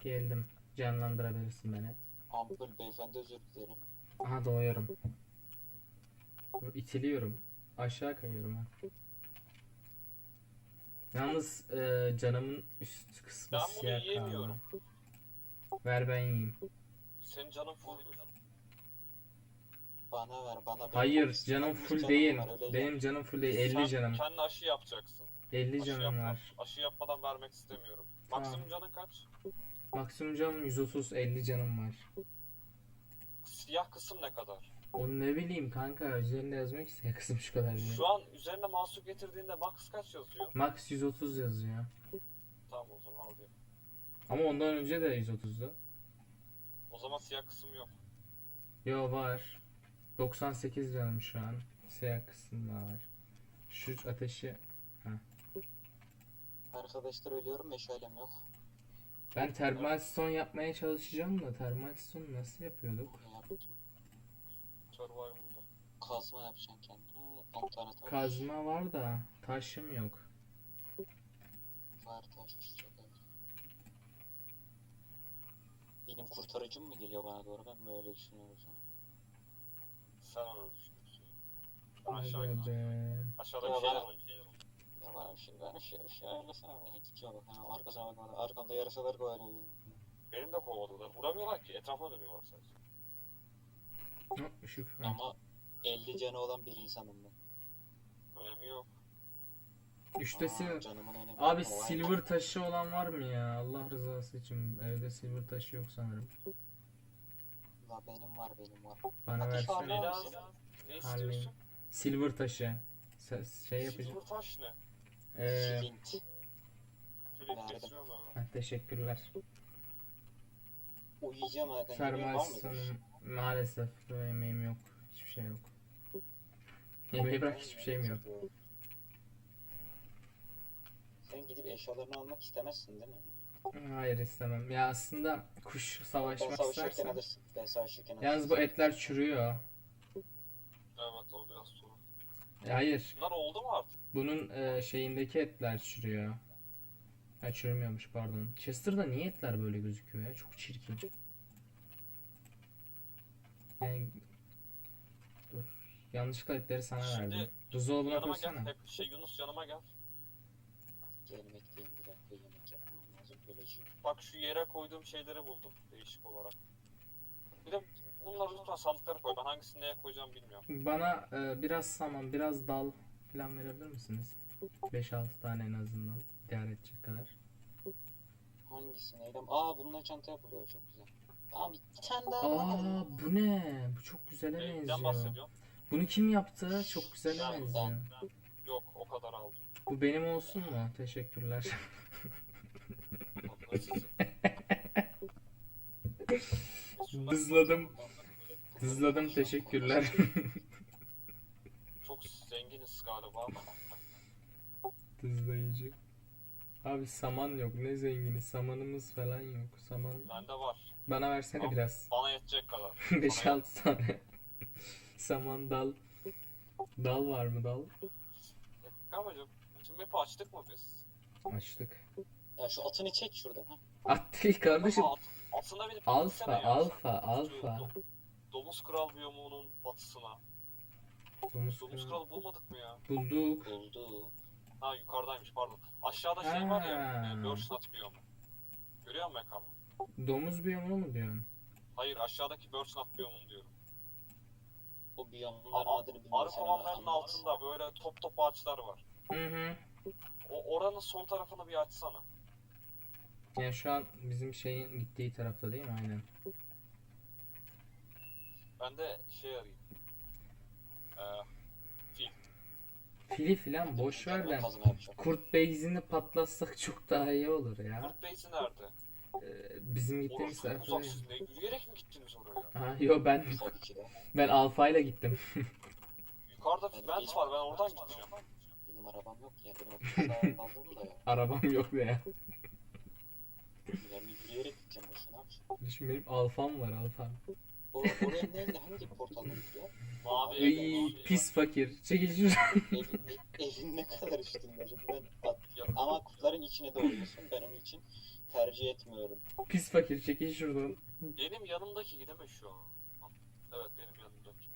Geldim. Canlandırabilirsin beni. Ampul beyefendi özür dilerim. Aha doğuyorum. İtiliyorum. Aşağı kayıyorum ha. Yalnız e, canımın üst kısmı Ben bunu siyah yiyemiyorum. kaldı. Ver ben yiyeyim. Senin canın fulldur. Bana ver bana. benim Hayır canım full canım değil. var, öyle Benim canım full değil. 50 Sen canım. kendi aşı yapacaksın. 50 Aşı canım yapma. var. Aşı yapmadan vermek istemiyorum. Tamam. Maksimum canın kaç? Maksimum canım 130 50 canım var. Siyah kısım ne kadar? Onu ne bileyim kanka üzerinde yazmıyor ki siyah kısım şu kadar diye. Şu an üzerine mahsup getirdiğinde max kaç yazıyor? Max 130 yazıyor. Tamam o zaman al diye. Ama ondan önce de 130'du. O zaman siyah kısım yok. Yo var. 98 canım şu an. Siyah kısımda var. Şu ateşi Arkadaşlar ölüyorum meşalem yok. Ben termal son yapmaya çalışacağım da termal son nasıl yapıyorduk? Survival'da. Kazma yapacaksın kendine. 10 tane taş. Kazma var da taşım yok. Var taş. Benim kurtarıcım mı geliyor bana doğru? Ben mi öyle düşünüyorum? Sen onu düşünüyorsun. Aşağı Hadi be. Aşağıda bir şeyler ben- var. Bir şey, ben bir şey, bir şey ayarlasana. Ya gidiyor bak. Ha, arkasına bakmadan. Arkamda yarasalar kovalıyor. Benim de kovaladılar. Vuramıyorlar ki. Etrafına dönüyorlar sadece. Işık. Hı. Ama 50 canı olan bir insanım ben. Önemi yok. Üçtesi Aa, canımın önemi Abi yok silver taşı olan var mı ya? Allah rızası için evde silver taşı yok sanırım. La benim var benim var. Bana Ateş var versene. Ne lazım? Ne istiyorsun? Silver taşı. Se- şey yapacağım. Silver taş ne? Ee, ha, teşekkürler. Uyuyacağım Hakan. sonum maalesef yemeğim yok. Hiçbir şey yok. Yemeği bırak hiçbir şeyim yok. Sen gidip eşyalarını almak istemezsin değil mi? Hayır istemem. Ya aslında kuş Ben savaşmak savaşırken istersen. alırsın. Ben savaşırken alırsın. Yalnız bu etler çürüyor. Evet o biraz sorun. E, Hayır. Bunlar oldu mu artık? Bunun e, şeyindeki etler çürüyor. Ha çürümüyormuş pardon. Chester'da niye etler böyle gözüküyor ya? Çok çirkin. Yani... Dur. Yanlışlıkla etleri sana Şimdi verdim. Buzdolabına gel. koysana. Hep şey Yunus yanıma gel. Gelmekteyim bir dakika yemek yapmam lazım. Böylece. Bak şu yere koyduğum şeyleri buldum değişik olarak. Bir de bunları lütfen sandıklara koy. Ben hangisini neye koyacağım bilmiyorum. Bana e, biraz saman, biraz dal falan verebilir misiniz? 5-6 tane en azından. İdare edecek kadar. Hangisi neylem? Aa bununla çanta yapılıyor çok güzel. Aa bir, tane daha. Aa bu ne? Bu çok güzele Neyden benziyor. bahsediyorum? Bunu kim yaptı? Çok güzele Ben- benziyor. Yok o kadar aldım. Bu benim olsun mu? Teşekkürler. Dızladım. Dızladım teşekkürler. Çok zenginiz galiba. Dızlayıcı. Abi saman yok. Ne zengini. Samanımız falan yok. Saman. Bende var. Bana versene Tamam. biraz. Bana yetecek kadar. 5-6 tane. saman dal. Dal var mı dal? Kamacım tüm map'i açtık mı biz? Açtık. Ya şu atını çek şuradan ha. At değil kardeşim. Ama alt- altına bir Alfa, ya sen. alfa, alfa. do- Domuz Kral biyomunun batısına. Domuz Domuz kral. Kralı bulmadık mı ya? Bulduk. Buldu. Ha yukarıdaymış pardon. Aşağıda şey var ya. Ha. E, biyomu. Görüyor musun Mekamı? Domuz biyomunu mu diyorsun? Hayır aşağıdaki Börşnat biyomunu diyorum. O biyomların Ama adını bilmiyorum. arı kovanlarının altında böyle top top ağaçlar var. Hı hı. O oranın sol tarafını bir açsana. Yani şu an bizim şeyin gittiği tarafta değil mi? Aynen. Ben de şey arayayım. Ee, Fili filan boş ver Ben de. Kurt Beyzini patlatsak çok daha iyi olur ya. Kurt Beysi nerede? Ee, bizim gittiğimiz Orası tarafta uzak değil. siz ne? Yürüyerek mi gittiniz oraya? Ha, yo ben ben Alfa ile gittim. Yukarıda Ben- vent var ben oradan gideceğim. Benim arabam yok ya. Benim aldım da ya. Arabam yok be ya. Ben yürüyerek gideceğim başına. Şimdi benim Alfam var Alfam. O, oraya nerede? Hangi portalda gidiyor? Mavi Iy, ev, pis fakir. Çekil şuradan. Evin, evin ne kadar üstünde acaba? Ben at, Ya, ama kurtların içine doğuyorsun. Ben onun için tercih etmiyorum. Pis fakir çekil şuradan. Benim yanımdaki gideme şu an. Evet benim yanımdaki.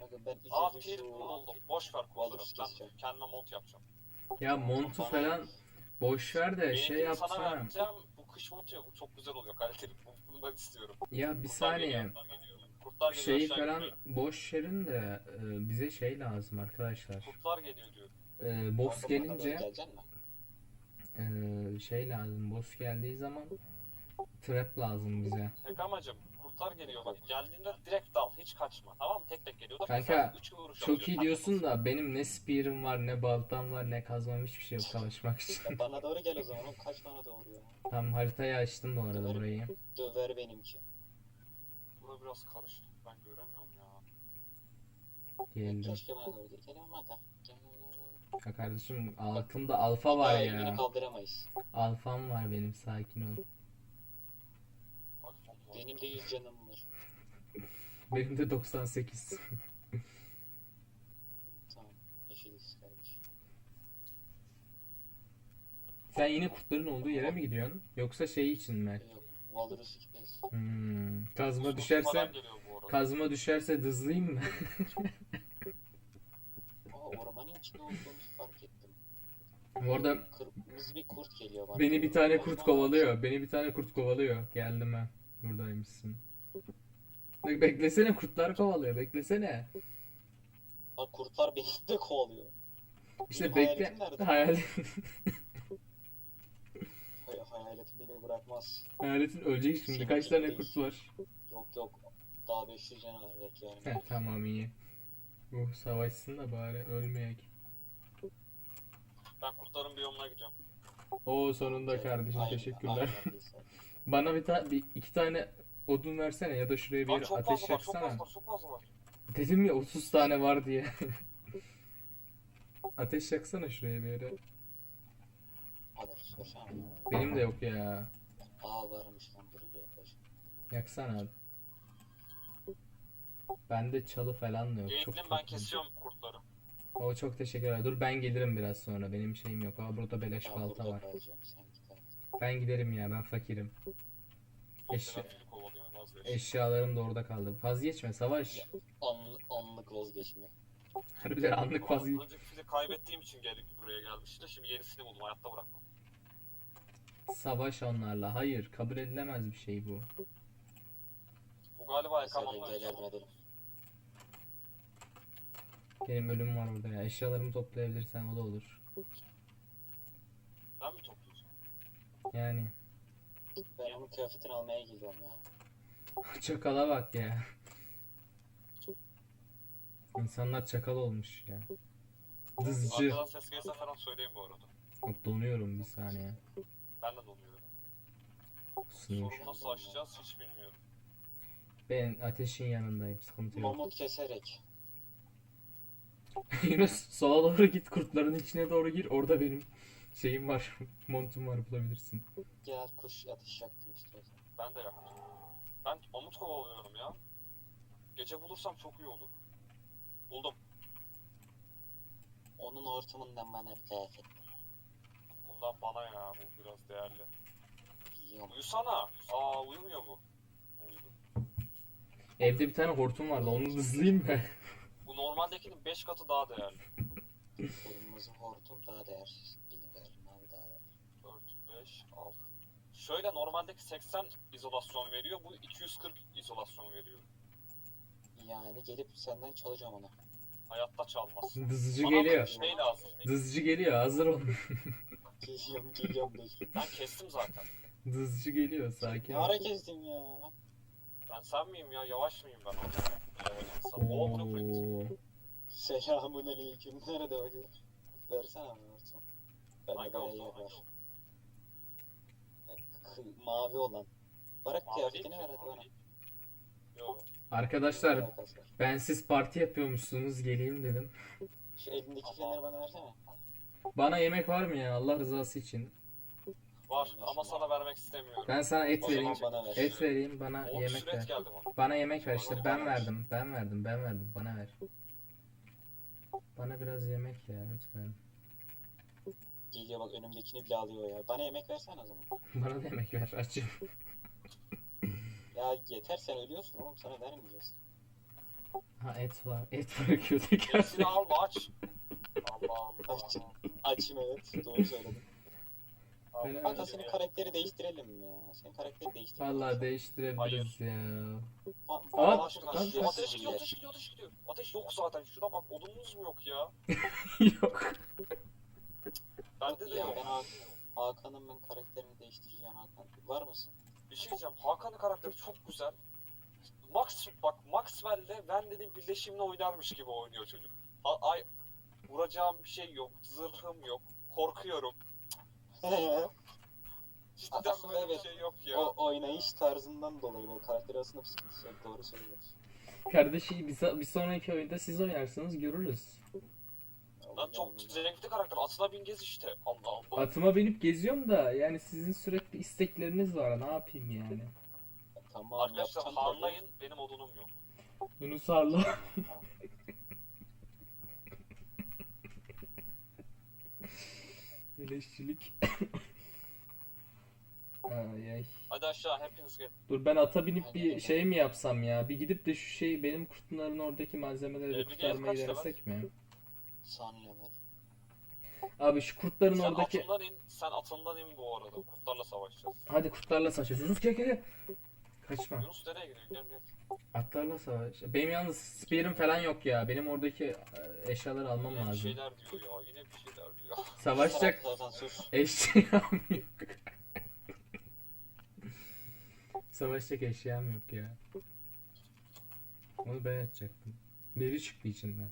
Bakın ben Aa ikinci Tier şu buldum. Boş ver. Walrus Ben keseceğim. kendime mont yapacağım. Ya montu Bana- falan boş ver de Benim şey sana yapsana. vereceğim. Bu kış montu ya bu çok güzel oluyor kaliteli. Bunu ben istiyorum. Ya bir Kurtlar saniye. Kurtlar geliyor. Kurtlar geliyor. Şeyi aşağı falan boş verin de e, bize şey lazım arkadaşlar. Kurtlar geliyor diyor. E, boss Bana gelince e, şey lazım. Boss geldiği zaman trap lazım bize. Tek amacım kurtlar geliyor bak geldiğinde direkt dal hiç kaçma tamam mı tek tek geliyorlar. Kanka, Sen üç vuruş Çok iyi diyorsun da benim ne spear'ım var ne baltam var ne kazmam hiçbir şey yok savaşmak için. Ya bana doğru gel o zaman. Oğlum kaç bana doğru ya. Tam haritayı açtım bu arada burayı. Döver benimki. Burada biraz karışık ben göremiyorum ya. Geldim. Keşke bana doğru gel. Gel ama da. Ya kardeşim altımda alfa var ya. kaldıramayız. Alfam var benim sakin ol. Benim de 100 canım var. Benim de 98. Tamam. Eşiliz kardeş. Sen yine kurtların olduğu yere mi gidiyorsun? Yoksa şey için mi? Yok. Walrus 2 base. Hmm. Kazma düşerse kazma düşerse dızlayayım mı? Aa ormanın içinde olduğumuzu fark ettim. Bu arada Kırmızı bir kurt geliyor bana. beni bir tane kurt kovalıyor. Beni bir tane kurt kovalıyor. Geldim ben. Buradaymışsın. Bek- Beklesene kurtlar kovalıyor. Beklesene. Bak kurtlar beni de kovalıyor. İşte Benim bekle. hayaletim nerede? Hayal Hay hayaletim beni bırakmaz. Hayaletin ölecek şimdi. Senin Kaç tane kurt var? Yok yok. Daha 500 canı var bekliyorum. Heh, tamam iyi. Uh savaşsın da bari ölmeyek. Ben kurtların biyomuna gidiyorum. Oo sonunda kardeşim Aynen, teşekkürler. aynen değilse. Bana bir, ta- bir iki tane odun versene ya da şuraya bir Lan yere çok ateş fazla var çok yaksana. fazla var çok fazla var. Dedim ya 30 tane var diye. ateş yaksana şuraya bir yere. Alır. Benim de yok ya. Aa varmış lan dur bir yapacağım. Yaksana abi. Bende çalı falan da yok. Çok ben kesiyorum kurtları. O çok teşekkürler. Dur ben gelirim biraz sonra. Benim şeyim yok. Aa burada beleş Ben balta burada var. kalacağım sen. Ben giderim ya ben fakirim. Eşya- vazgeç. Eşyalarım da orada kaldı. Vazgeçme savaş. Anlı, anlık vazgeçme. Harbiden anlık vazgeç. Önceki fili kaybettiğim için geldik buraya gelmişti. Şimdi yenisini buldum hayatta bırakmam. Savaş onlarla. Hayır kabul edilemez bir şey bu. Bu galiba Mesela yakalanma. Benim ölüm var orada ya. Eşyalarımı toplayabilirsen o da olur. Ben mi topluyorsun? Yani. Ben onun kıyafetini almaya gidiyorum ya. Çakala bak ya. İnsanlar çakal olmuş ya. Dızcı. Arkadan ses gelirse falan söyleyin bu arada. Yok, Donuyorum bir saniye. Ben de donuyorum. Şu Sorunu nasıl aşacağız hiç bilmiyorum. Ben ateşin yanındayım. Sıkıntı yok. Mamut keserek. Yunus sola doğru git. Kurtların içine doğru gir. Orada benim şeyim var. Montum var bulabilirsin. Gel kuş yaktım istiyorsan. Ben de yaptım. Ben mamut kovalıyorum ya. Gece bulursam çok iyi olur. Buldum. Onun ortamından bana bir kıyafet Bundan bana ya bu biraz değerli. biliyorum. Uyusana. Aa uyumuyor bu. Uyudu. Evde bir tane hortum vardı. Onu hızlayayım mı? Bu normaldekinin 5 katı daha değerli. Kırmızı hortum daha değersiz. Bilmiyorum abi daha değerli. 4, 5, 6. Şöyle normaldeki 80 izolasyon veriyor. Bu 240 izolasyon veriyor. Yani gelip senden çalacağım onu. Hayatta çalmaz. Dızcı Bana geliyor. Şey lazım. Dızcı geliyor. Hazır ol. Geliyorum geliyorum bekle. Ben kestim zaten. Dızcı geliyor. Sakin Ne ol. ara kestin ya? Ben sen miyim ya? Yavaş mıyım ben orada? Evet, insan. Oo, blueprint. Oo. Selamun aleyküm. Nerede bakıyor? Versene bana hortum. Ben de Hangi bayağı Hangi var. Mavi olan. Bırak Mavi kıyafetini ver hadi bana. değil. Yo. Arkadaşlar ben siz parti yapıyormuşsunuz geleyim dedim. Şu elindeki feneri bana versene. Bana yemek var mı ya Allah rızası için? Var ama sana vermek istemiyorum. Ben sana et O vereyim. bana ver. Et vereyim bana O yemek ver. bana. Yemek ver işte ben ver. verdim ben verdim ben verdim bana ver. Bana biraz yemek ya lütfen. Geliyor bak önümdekini bile alıyor ya. Bana yemek versene o zaman. Bana da yemek ver açım. Ya yeter sen ölüyorsun oğlum sana vermeyeceğiz. Ha et var. Et bırakıyor tekrar. Hepsini alma aç. Allah Allah. Aç. Açım evet doğru söyledin. Ben- Hatta senin karakteri değiştirelim mi ya? Senin karakteri değiştirelim. Vallahi değiştirebiliriz ya. Ba- Aa, Allah şuradan aşkına. şurası Ateş gidiyor, ateş gidiyor, ateş gidiyor. Ateş yok zaten. Şuna bak, odunumuz mu yok ya? Yok. Bende de Ya yok. ben Ha- Hakan'ın ben karakterini değiştireceğim Hakan. Var mısın? Bir şey diyeceğim. Hakan'ın karakteri çok güzel. Max, bak Maxwell'le Wendy'nin birleşimini oynarmış gibi oynuyor çocuk. Ha- ay, vuracağım bir şey yok, zırhım yok, korkuyorum. Cidden Aslında böyle bir evet. şey yok ya. o oynayış tarzından dolayı böyle karakteri aslında bir sıkıntısı yok. Doğru söylüyorsun. Kardeşi bir, bir sonraki oyunda siz oynarsınız görürüz. Lan çok zevkli karakter. Aslında Bingez işte. Allah Allah. Atıma binip geziyorum da yani sizin sürekli istekleriniz var. Ne yapayım yani? Tamam Arkadaşlar yapacağım harlayın benim odunum yok. Yunus Arla. Eleşçilik. ay ay. Hadi aşağı hepiniz gelin. Dur ben ata binip bir şey mi yapsam ya? Bir gidip de şu şey benim kurtların oradaki malzemeleri Ee, de kurtarmayı kaç denesek mi? Son level. Abi şu kurtların Sen oradaki... atından in, sen atından in bu arada. Kurtlarla savaşacağız. Hadi kurtlarla savaş. Yunus gel gel. gel. Kaçma. Yunus nereye gidiyor? Gel gel. Atlarla savaş. Benim yalnız spear'im falan yok ya. Benim oradaki e, eşyaları almam Yine bir lazım. şeyler diyor ya. Yine bir şeyler diyor. Savaşacak eşyam yok. Savaşacak eşyam yok ya. Onu ben açacaktım. Biri çıktı içinden.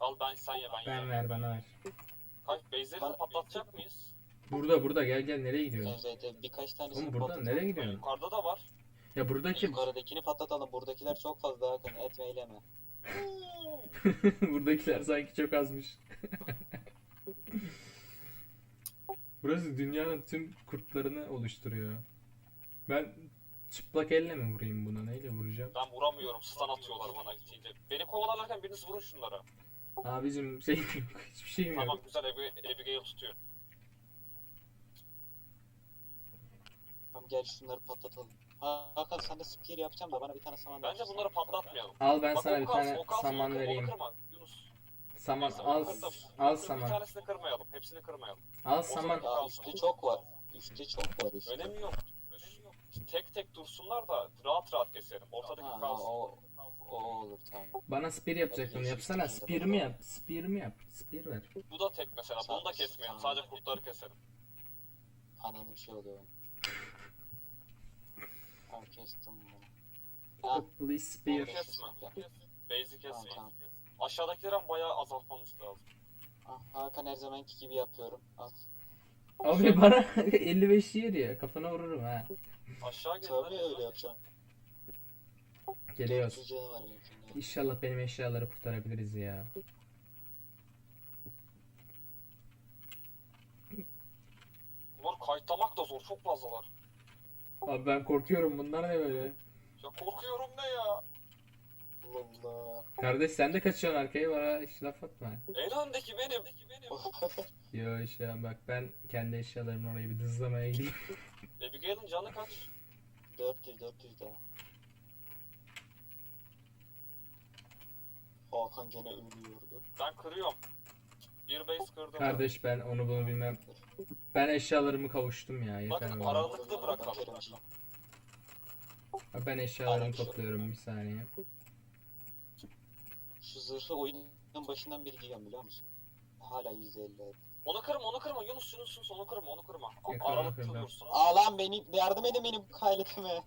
Al ben sen ye ben, Ben yerim. ver bana ver. Kaç base'leri de patlatacak mıyız? Burada burada gel gel nereye gidiyorsun? Evet, evet, birkaç tanesini Oğlum buradan patlatalım. nereye gidiyorsun? Yukarıda da var. Ya buradaki Yukarıdakini patlatalım. Buradakiler çok fazla Hakan. Etme eyleme. buradakiler sanki çok azmış. Burası dünyanın tüm kurtlarını oluşturuyor. Ben çıplak elle mi vurayım buna? Neyle vuracağım? Ben vuramıyorum. Stun atıyorlar bana gittiğince. Beni kovalarlarken biriniz vurun şunlara. Abicim şey. Hiçbir şeyim yok. Tamam güzel Abi- Abigail tutuyor. Tamam gel şunları patlatalım. Ha, Hakan sen de spear yapacağım da bana bir tane saman Bence verirsin. bunları patlatmayalım. Al ben Bak, sana bir tane saman vereyim. Onu kırma. Yunus. Saman Neyse, al onu al Bir saman. tanesini kırmayalım. Hepsini kırmayalım. Al saman. Ya üstte çok var. Üstte çok var üstte. Önemi yok. Tek tek dursunlar da rahat rahat keselim. Ortadaki Ha, kalsın. o, o olur tamam. Bana spear yapacaktın. Yapsana spear'ımı yap. Spear'ımı yap. Spear ver. Bu da tek mesela. Bunu da kesmeyelim. Tamam. Sadece kurtları keselim. Ananı bir şey oluyor. Tamam kestim bunu. Ha, Please spear. Bunu kesme. Base'i kesmeyin. Tamam, Aşağıdakilerin bayağı azaltmamız lazım. ah, Hakan her zamanki gibi yapıyorum. Al. Abi bana 55 yer ya. Kafana vururum ha. Aşağı gelin. Tabii öyle yapacağım. Geliyoruz. 400 canı var. İnşallah benim eşyaları kurtarabiliriz ya. Bunlar kayıtlamak da zor. Çok fazlalar. Abi ben korkuyorum. Bunlar ne böyle? Ya korkuyorum ne ya? Allah Allah. Kardeş sen de kaçıyorsun arkaya bana hiç laf atma. En öndeki benim. Yo işte bak ben kendi eşyalarımı oraya bir dızlamaya gideyim. Abigail'in canı kaç? 400 400 daha. Hakan gene ölüyordu. Ben kırıyorum. Bir base kırdım. Kardeş ben onu bunu bilmem. Ben eşyalarımı kavuştum ya yeter Bakın bana. aralıklı bırakalım. Ben eşyalarımı Aynen. topluyorum bir saniye. Şu zırhı oyunun başından beri giyiyorum biliyor musun? Hala %50. Onu kırma onu kırma Yunus Yunus Yunus onu kırma onu kırma. Yakın, Aralıklı yakın. dursun. Ağlan beni yardım edin benim hayletime.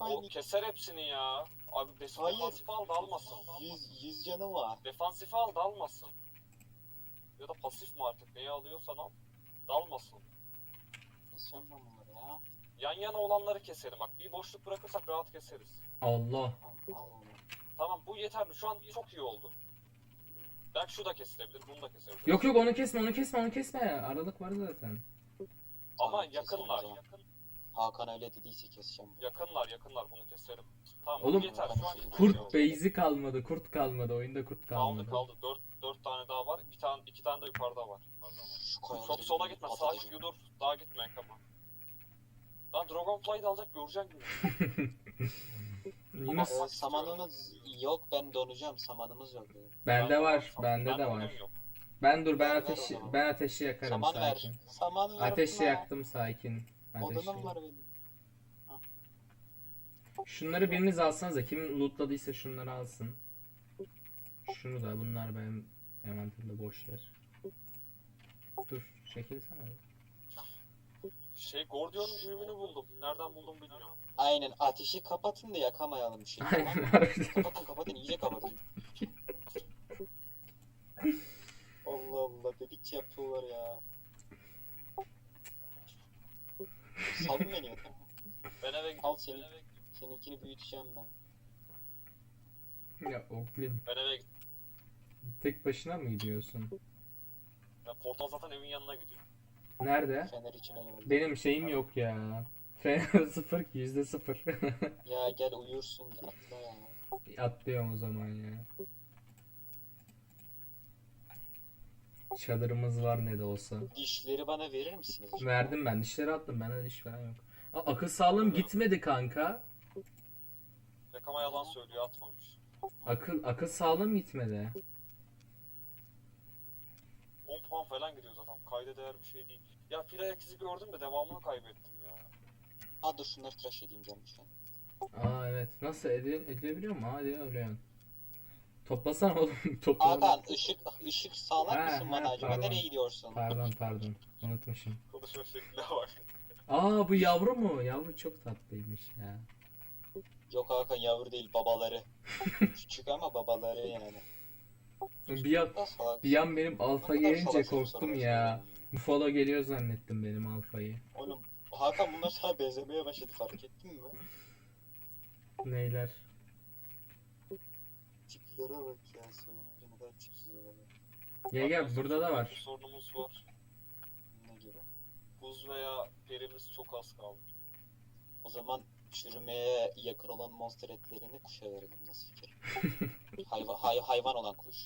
Oğlum keser hepsini ya. Abi Hayır. defansif al da almasın. 100, 100 canı var. Defansif al da almasın. Ya da pasif mi artık neyi alıyorsan al. Dalmasın. Keseceğim ben bunları ya. Yan yana olanları keselim bak. Bir boşluk bırakırsak rahat keseriz. Allah. Al, al onu. Tamam bu yeterli. Şu an çok iyi oldu. Belki şu da kesilebilir. Bunu da kesebilir. Yok yok onu kesme onu kesme onu kesme. Aralık var zaten. Ama Tamam, keselim o yakınlar. zaman. Hakan öyle dediyse keseceğim. Yakınlar yakınlar bunu keselim. Tamam Oğlum, bu yeter şu an yeter. Kurt base'i kalmadı. Kurt kalmadı. Oyunda kurt Kaldı kalmadı. kaldı. Dört, dört tane daha var. Bir tane, iki tane de yukarıda var. Şu Çok sola gitme. patlatacağım. Sağ dur. Daha gitme Ekama. Lan Dragonfly'ı da alacak göreceksin gibi. Yine Ee, samanımız yok ben donacağım samanımız yok. benim. bende var. Bende de var. yok. Ben dur ben Ver, o ateşi ben ateşi yakarım Saman ver. sakin. Saman ver. Ateşi bana. yaktım sakin. Ateşi. Odunum var benim. Şunları biriniz alsanız da kim lootladıysa şunları alsın. Şunu da bunlar benim envanterimde boş yer. Dur çekilsene. Şey Gordion'un düğümünü buldum. Nereden buldum bilmiyorum. Aynen ateşi kapatın da yakamayalım şimdi. tamam Aynen mı? kapatın kapatın iyice kapatın. Allah Allah dedikçe yapıyorlar ya. Salın beni ya. Ben eve gidiyorum. Al seni. Ben eve, Seninkini büyüteceğim ben. Ya Oklin ben eve tek başına mı gidiyorsun? Ya portal zaten evin yanına gidiyor. Nerede? Fener içine geldi. Benim şeyim yok ya. Fener sıfır ki yüzde sıfır. Ya gel uyursun atla ya. Atlıyorum o zaman ya. Çadırımız var ne de olsa. Dişleri bana verir misiniz? Verdim ben dişleri attım bende diş falan yok. Aa, akıl sağlığım gitmedi kanka. Yakama yalan söylüyor atmamış. Akıl akıl sağlığım gitmedi. 10 puan falan gidiyor zaten. Kayda değer bir şey değil. Ya Fira izi gördüm de devamını kaybettim ya. Ha dur şunları tıraş edeyim gelmişken. Aa evet. Nasıl edil edilebiliyor mu? Aa edilebiliyor. Toplasana oğlum. Toplamadım. Hakan ışık ışık sağlar Ha, mısın bana acaba? pardon. Nereye gidiyorsun? Pardon pardon. Unutmuşum. Konuşma şekline bak. Aa bu yavru mu? Yavru çok tatlıymış ya. Yok Hakan yavru değil babaları. Küçük ama babaları yani. Bir an, bir an benim alfa gelince korktum ya. Buffalo geliyor zannettim benim alfayı. Oğlum Hakan bunlar sana benzemeye başladı fark ettin mi? Neyler? Tiplere bak ya soyunca ne kadar tipsiz oluyorlar. Gel gel burada da var. sorunumuz var. Ne gibi? Buz veya perimiz çok az kaldı. O zaman çürümeye yakın olan monster etlerini kuşa verelim nasıl fikir? Hayva, hay, hayvan olan kuş.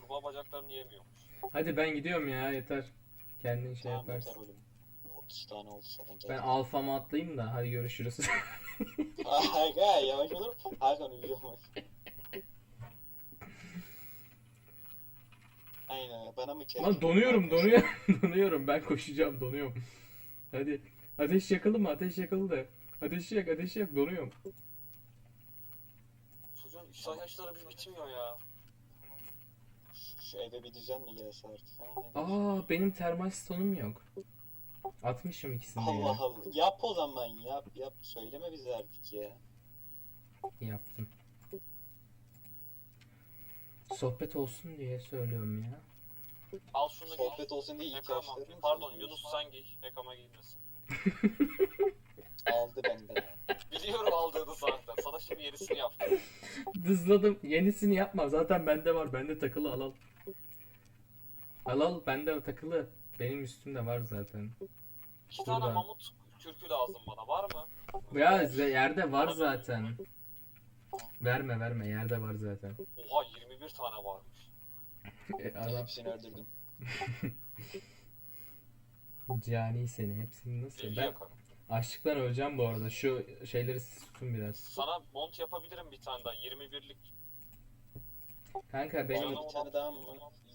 Kurbağa bacaklarını yemiyormuş. Hadi ben gidiyorum ya yeter. Kendin şey Tamam yeter yaparsın. oğlum. 30 tane oldu zaten. Ben alfama atlayayım da hadi görüşürüz. Hakan yavaş olur. Hakan uyuyor bak. Aynen bana mı çekiyor? Lan donuyorum donuyorum donuyorum ben koşacağım donuyorum. Hadi ateş yakalı mı ateş yakalı da. Ateşi yak ateşi yak donuyorum. Çocuğun ihtiyaçları bir bitmiyor ya. Şu, eve bir düzen mi gelse artık? Ha? Aa benim termal stonum yok. Atmışım ikisini Allah ya. Allah. Yap o zaman yap yap. Söyleme bize artık ya. Yaptım. Sohbet olsun diye söylüyorum ya. Al şunu giy. Sohbet olsun diye Ekama. ihtiyaçlarını mı Pardon? Yunus sen giy. Ekama giymesin. Aldı benden. Biliyorum aldığını zaten. Sana şimdi yenisini yaptım. Dızladım. Yenisini yapma. Zaten bende var. Bende takılı al al. Al al bende takılı. Benim üstümde var zaten. İki tane mamut kürkü lazım bana. Var mı? Ya yerde var zaten. Verme verme yerde var zaten. Oha 21 tane varmış. E, adam Hepsini öldürdüm. cani seni hepsini nasıl? Deli Ben yakarım. açlıktan öleceğim bu arada. Şu şeyleri siz tutun biraz. Sana mont yapabilirim bir tane daha. 21'lik. Kanka benim Bana bir tane daha mı?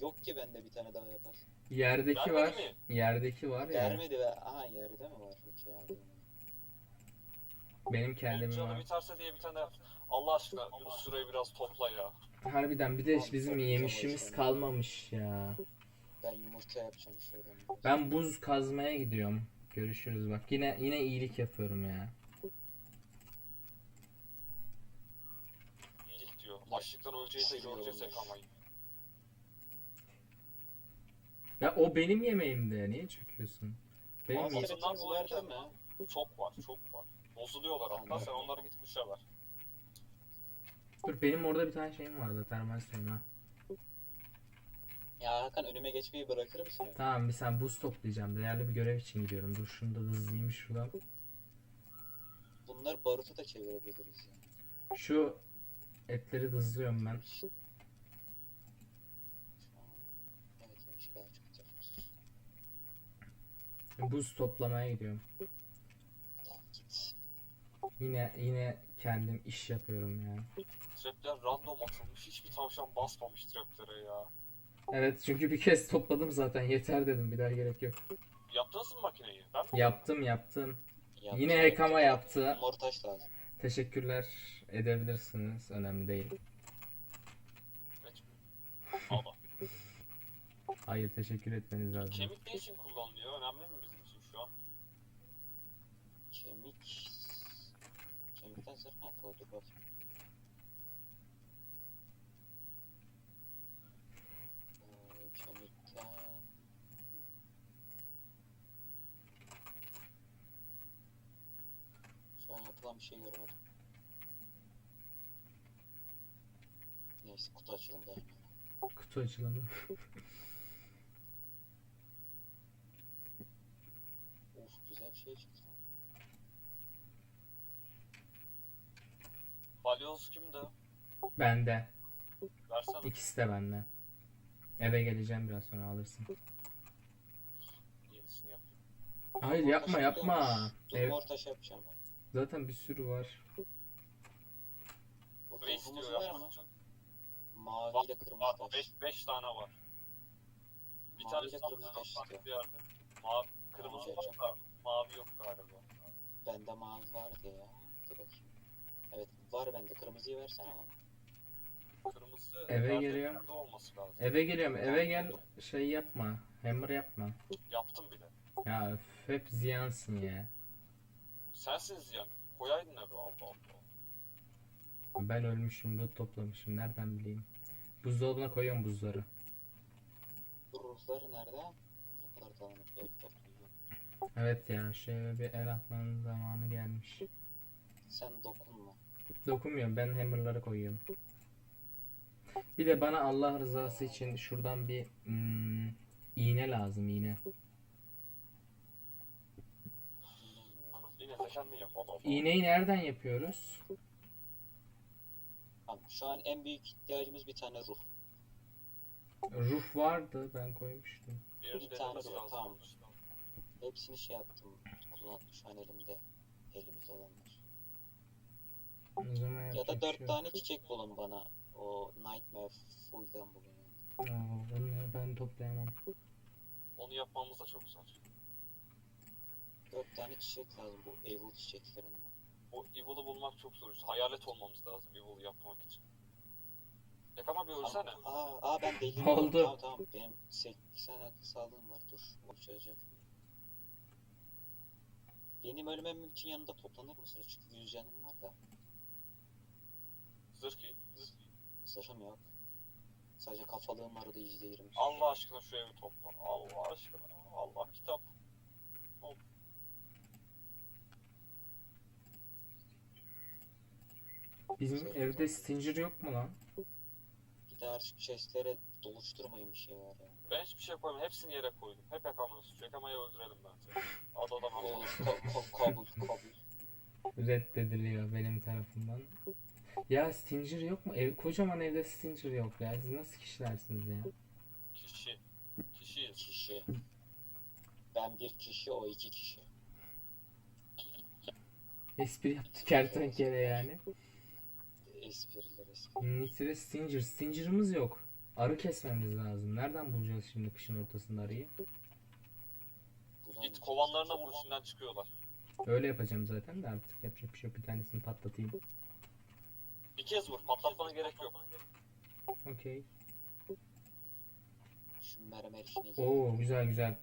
Yok ki bende bir tane daha yapar. yerdeki var. Vermedi mi? Yerdeki var ya. Vermedi ve aha yerde mi var? Okey abi. Benim Benim kendimin canı var. biterse diye bir tane yap. Allah aşkına Yunus şurayı biraz topla ya. Harbiden bir de Tamam, bizim yemişimiz kalmamış ya. Ben yumurta yapacağım şöyle. Ben buz kazmaya gidiyorum. Görüşürüz bak. Yine yine iyilik yapıyorum ya. İyilik diyor. Açlıktan öleceğiz de göreceğiz ekamayı. Ya o benim yemeğimde. Niye çöküyorsun? Benim Ama ye- Monster Bundan etimiz vardı bulanık mı? Çok var, çok var. Bozuluyorlar hatta. Sen onları git kuşa ver. Dur benim orada bir tane şeyim vardı. Termal suyum ha. Ya Hakan önüme geçmeyi bırakır mısın? Tamam bir sen buz toplayacağım. Değerli bir görev için gidiyorum. Dur şunu da hızlıyım şuradan. Bunlar barutu da çevirebiliriz yani. Şu etleri hızlıyorum ben. Evet yemiş çok. Buz toplamaya gidiyorum. Tamam git. Yine yine kendim iş yapıyorum ya. Trapler random atılmış. Hiçbir tavşan basmamış traplere ya. Evet çünkü bir kez topladım zaten yeter dedim bir daha gerek yok. Yaptınız mı makineyi? Ben mi? Yaptım yaptım. Yaptı, Yine. Hekama yaptı. Mor taş lazım. Teşekkürler edebilirsiniz önemli değil. Hayır teşekkür etmeniz lazım. Kemik ne için kullanılıyor? Önemli mi bizim için şu an? Kemik... Kemikten mı yapıyor? Dur bakayım. Ee, Kemikten... Şu an yapılan bir şey göremedim. Neyse kutu açılımda yani. Kutu açılımı. Uf güzel bir şey çıktı. lan. Balyoz kimde? Bende. Versene. İkisi de bende. Eve geleceğim biraz sonra alırsın. Yenisini yap. Hayır yapma yapma. Dur taş yapacağım. Zaten bir sürü var. Bu Ne istiyor ruhumuz var mı? için? Mavi ile kırmızı Var. taş. 5 5 tane var. Bir Mavi tane ile kırmızı taş farklı istiyor. yerde. Mavi, kırmızı Mavi var da mavi yok galiba. Bende mavi vardı ya. Dur bakayım. Evet var bende. Kırmızıyı versene bana. Kırmızı Eve nerede- geliyorum. nerede olması lazım. Eve geliyorum eve gel şey yapma. Hammer yapma. Yaptım bile. Ya öf, hep ziyansın ya. Sensin ziyan. Koyaydın eve Allah Allah. Ben ölmüşüm loot toplamışım nereden bileyim. Buzdolabına koyuyorum buzları. Bu ruhları nerede? Ne kadar dağınık bir ev topluyor. Evet ya şöyle bir el atmanın zamanı gelmiş. Sen dokunma. Dokunmuyorum ben hammerları koyuyorum. Bir de bana Allah rızası için şuradan bir hmm, iğne lazım iğne. Yine de kendin yap Allah Allah. İğneyi nereden yapıyoruz? Şu an en büyük ihtiyacımız bir tane ruh. Ruh vardı ben koymuştum. Birini Bir tane lazım. tamam. Hepsini şey yaptım. Kullan şu an elimde. Elimizde olanlar. O zaman Ya da bir dört şey yok. tane çiçek bulun bana. O Nightmare Full'den bulun. Aa, onu ben toplayamam. Onu yapmamız da çok zor. Dört tane çiçek lazım bu evil çiçeklerinden. O Evil'ı bulmak çok zor işte. Hayalet olmamız lazım Evil'ı yapmak için. Yakama bir ölsene. Aa, aa ben deliyim. Oldu. Tamam tamam. Benim 80 akıl sağlığım var. Dur. Onu çözeceğim. Benim ölmem için yanında toplanır mısınız? Çünkü 100 canım var da. Zırh giy. Zırh giy. Zırhım yok. Sadece kafalığım var da %20. Allah aşkına şu evi topla. Allah aşkına. Allah kitap. Bizim evde Stinger yok mu lan? Bir de artık chestlere doluşturmayın bir şey var ya. Ben hiçbir şey koymadım. Hepsini yere koydum. Hep yakamın suçu. Yakamayı öldürelim bence. Adadan Olur. Ka- ka- kabul kabul. Reddediliyor benim tarafımdan. Ya Stinger yok mu? Ev, kocaman evde Stinger yok ya. Siz nasıl kişilersiniz ya? Kişi. Kişiyiz. Kişi. Ben bir kişi o iki kişi. Espri yaptı kertenkele yani. Espriler espri. Nitre Stinger. Stinger'ımız yok. Arı kesmemiz lazım. Nereden bulacağız şimdi kışın ortasında arıyı? Git kovanlarına vur içinden çıkıyorlar. Öyle yapacağım zaten de artık yapacak bir şey yok. Bir tanesini patlatayım. Bir kez vur. Patlatmana gerek yok. Okey. Şu mermer işine. Oo güzel güzel.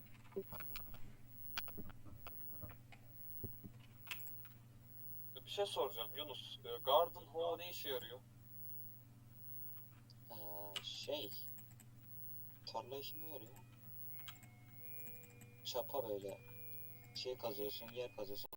Bir şey soracağım Yunus. e, Garden Hoe ne işe yarıyor? Ee, şey. Tarla işine yarıyor. Çapa böyle. Şey kazıyorsun, yer kazıyorsun.